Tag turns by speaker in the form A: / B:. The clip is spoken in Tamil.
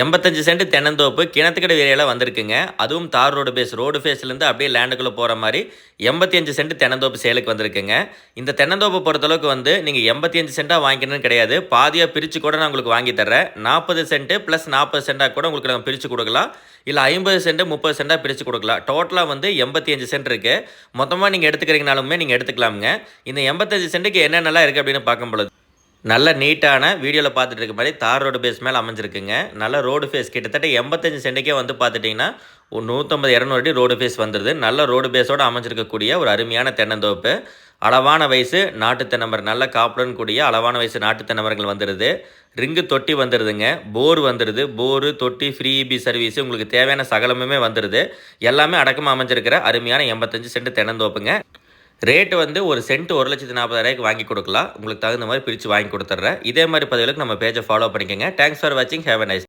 A: எண்பத்தஞ்சு சென்ட் தென்னந்தோப்பு கிணத்துக்கடை ஏரியாவில் வந்திருக்குங்க. அதுவும் தார் ரோடு பேஸ் ரோடு ஃபேஸ்லேருந்து அப்படியே லேண்டுக்குள்ளே போகிற மாதிரி எண்பத்தி அஞ்சு சென்ட் தென்னந்தோப்பு சேலுக்கு வந்திருக்குங்க. இந்த தென்னந்தோப்பு பொறுத்தளவுக்கு வந்து நீங்கள் எண்பத்தி அஞ்சு சென்ட்டாக வாங்கிக்கணும்னு கிடையாது. பாதியாக பிரித்து கூட நான் உங்களுக்கு வாங்கி தர்றேன். நாற்பது சென்ட்டு ப்ளஸ் நாற்பது சென்ட்டாக கூட உங்களுக்கு நாங்கள் பிரித்து கொடுக்கலாம். இல்லை ஐம்பது சென்ட் முப்பது சென்ட்டாக பிரித்து கொடுக்கலாம். டோட்டலாக வந்து எண்பத்தி அஞ்சு சென்ட் இருக்குது மொத்தமாக நீங்கள் எடுத்துக்கிறீங்கனாலுமே நீங்கள் எடுத்துக்கலாமுங்க. இந்த எண்பத்தஞ்சு சென்ட்டுக்கு என்னென்னலாம் இருக்குது அப்படின்னு பார்க்கும் பொழுது நல்ல நீட்டான வீடியோவில் பார்த்துட்டு இருக்க மாதிரி தார் ரோடு பேஸ் மேலே அமைஞ்சிருக்குங்க. நல்ல ரோடு ஃபேஸ் கிட்டத்தட்ட எண்பத்தஞ்சு சென்ட்டுக்கே வந்து பார்த்துட்டிங்கன்னா ஒரு நூற்றம்பது இரநூறு அடி ரோடு ஃபேஸ் வந்துடுது நல்ல ரோடு பேஸோடு அமைஞ்சிருக்கக்கூடிய ஒரு அருமையான தென்னந்தோப்பு. அளவான வயசு நாட்டு தென்னமரம் நல்ல காப்புடன் கூடிய அளவான வயசு நாட்டு தென்னமரங்கள் வந்துடுது ரிங்கு தொட்டி வந்துடுதுங்க போர் வந்துடுது போரு தொட்டி ஃப்ரீ இபி சர்வீஸ் உங்களுக்கு தேவையான சகலமுமே வந்துடுது எல்லாமே அடக்கமாக அமைஞ்சிருக்கிற அருமையான எண்பத்தஞ்சு சென்ட் தென்னந்தோப்புங்க. ரேட்டு வந்து ஒரு சென்ட் ஒரு லட்சத்து நாற்பதாயிரூவாய்க்கு வாங்கி கொடுக்கலாம். உங்களுக்கு தகுந்த மாதிரி பிரித்து வாங்கி கொடுத்துட்றேன் இதே மாதிரி பதிவுகளுக்கு நம்ம பேஜை ஃபாலோ பண்ணிக்கோங்க. தேங்க்ஸ் ஃபார் வாட்சிங் ஹேவ் அ நைஸ்